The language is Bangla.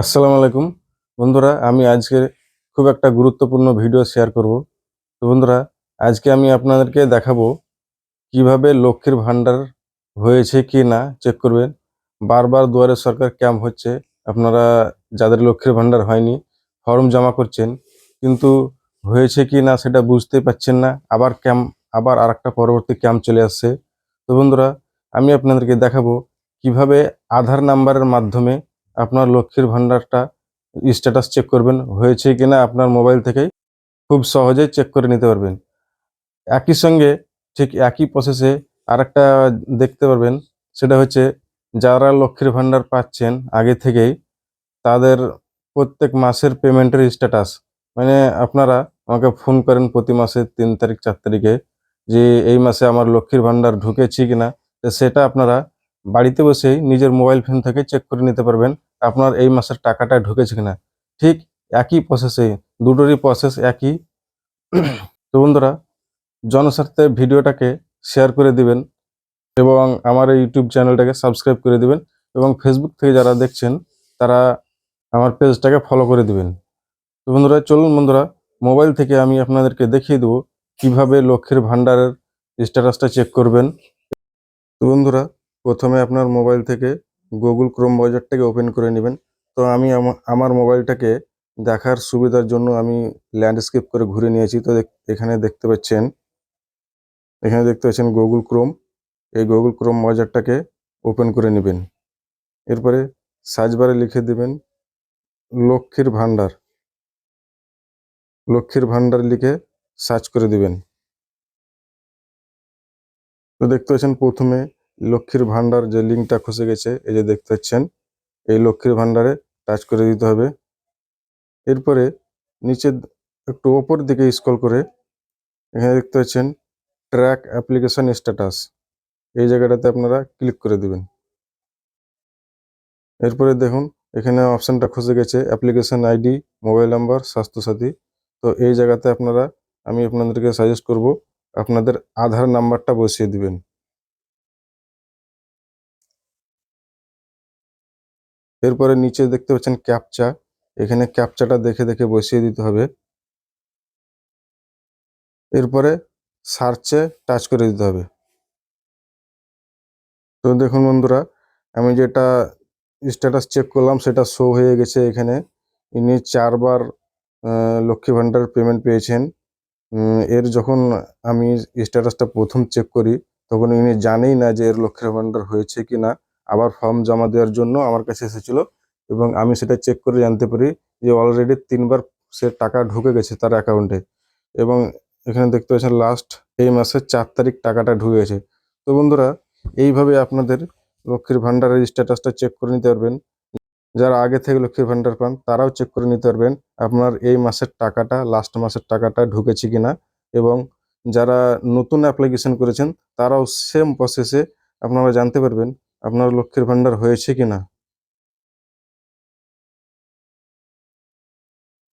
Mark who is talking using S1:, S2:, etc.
S1: আসসালামু আলাইকুম। বন্ধুরা, আমি আজকে খুব একটা গুরুত্বপূর্ণ ভিডিও শেয়ার করব। তো বন্ধুরা, আজকে আমি আপনাদেরকে দেখাবো কীভাবে লক্ষ্মীর ভান্ডার হয়েছে কি না চেক করবেন। বারবার দুয়ারে সরকার ক্যাম্প হচ্ছে, আপনারা যাদের লক্ষ্মীর ভান্ডার হয়নি ফর্ম জমা করছেন, কিন্তু হয়েছে কি না সেটা বুঝতেই পারছেন না, আবার ক্যাম্প আবার আরেকটা পরবর্তী ক্যাম্প চলে আসছে। তো বন্ধুরা, আমি আপনাদেরকে দেখাবো কীভাবে আধার নাম্বারের মাধ্যমে আপনার লক্ষ্মীর ভান্ডারটা স্ট্যাটাস চেক করবেন, হয়েছে কিনা আপনার মোবাইল থেকেই খুব সহজেই চেক করে নিতে পারবেন। একই সঙ্গে ঠিক একই প্রসেসে আরেকটা দেখতে পারবেন, সেটা হচ্ছে যারা লক্ষ্মীর ভান্ডার পাচ্ছেন আগে থেকেই, তাদের প্রত্যেক মাসের পেমেন্টের স্ট্যাটাস মানে আপনারা আমাকে ফোন করেন প্রতি মাসে তিন তারিখ, চার তারিখে যে এই মাসে আমার লক্ষ্মীর ভান্ডার ঢুকেছি কিনা সেটা আপনারা বাড়িতে বসেই নিজের মোবাইল ফোন থেকে চেক করে নিতে পারবেন। আপনার এই মাসের টাকাটা ঢুকেছে কিনা? ঠিক একই প্রসেসে দুটোরই প্রসেস একই। তো বন্ধুরা, জনস্বার্থে ভিডিওটাকে শেয়ার করে দিবেন এবং আমার এই ইউটিউব চ্যানেলটাকে সাবস্ক্রাইব করে দিবেন এবং ফেসবুক থেকে যারা দেখছেন, তারা আমার পেজটাকে ফলো করে দিবেন। তো বন্ধুরা, চলুন বন্ধুরা মোবাইল থেকে আমি আপনাদেরকে দেখিয়ে দেবো কীভাবে লক্ষ্মীর ভাণ্ডারের স্ট্যাটাসটা চেক করবেন। তো বন্ধুরা, প্রথমে আপনার মোবাইল থেকে গুগল ক্রোম ব্রাউজারটাকে ওপেন করে নেবেন। তো আমি আমা- আমার মোবাইলটাকে দেখার সুবিধার জন্য আমি ল্যান্ডস্কেপ করে ঘুরে নিয়েছি। তো এখানে দেখতে পাচ্ছেন, এখানে দেখতে পাচ্ছেন গুগল ক্রোম এই গুগল ক্রোম ব্রাউজারটাকে ওপেন করে নেবেন। এরপরে সার্চ বারে লিখে দেবেন, লক্ষ্মীর ভান্ডার লক্ষ্মীর ভান্ডার লিখে সার্চ করে দিবেন। তো দেখতে পাচ্ছেন প্রথমে লক্ষ্মীর ভান্ডার যে লিঙ্কটা খসে গেছে, এই যে দেখতে পাচ্ছেন, এই লক্ষ্মীর ভান্ডারে টাচ করে দিতে হবে। এরপরে নিচে একটু ওপর দিকে স্ক্রল করে এখানে দেখতে পাচ্ছেন, ট্র্যাক অ্যাপ্লিকেশন স্ট্যাটাস। এই জায়গাটাতে আপনারা ক্লিক করে দিবেন। এরপরে দেখুন, এখানে অপশানটা খসে গেছে, application ID, mobile number, Swasthya Sathi. তো এই জায়গাতে আপনারা, আমি আপনাদেরকে সাজেস্ট করব, আপনাদের আধার নাম্বারটা বসিয়ে দিবেন। এরপরে নিচে দেখতে পাচ্ছেন ক্যাপচা এখানে ক্যাপচাটা দেখে দেখে বসিয়ে দিতে হবে। এরপরে সার্চে টাচ করে দিতে হবে। তো দেখুন বন্ধুরা, আমি যেটা স্ট্যাটাস চেক করলাম, সেটা শো হয়ে গেছে এখানে। ইনি চারবার লক্ষ্মী ভান্ডার পেমেন্ট পেয়েছেন। এর যখন আমি স্ট্যাটাসটা প্রথম চেক করি, তখন ইনি জানেই না যে এর লক্ষ্মীর ভান্ডার হয়েছে কি না আবার ফর্ম জমা দেওয়ার জন্য আমার কাছে এসেছিল এবং আমি সেটা চেক করে জানতে পারি যে অলরেডি তিনবার সে টাকা ঢুকে গেছে তার অ্যাকাউন্টে এবং এখানে দেখতে পাচ্ছেন লাস্ট এই মাসের চার তারিখ টাকাটা ঢুকে গেছে। তো বন্ধুরা, এইভাবে আপনাদের লক্ষ্মীর ভাণ্ডারের স্ট্যাটাসটা চেক করে নিতে পারবেন। যারা আগে থেকে লক্ষ্মীর ভাণ্ডার পান, তারাও চেক করে নিতে পারবেন আপনার এই মাসের টাকাটা লাস্ট মাসের টাকাটা ঢুকেছে কিনা। এবং যারা নতুন অ্যাপ্লিকেশন করেছেন, তারাও সেম প্রসেসে আপনারা জানতে পারবেন আপনার লক্ষ্মীর ভান্ডার হয়েছে কিনা?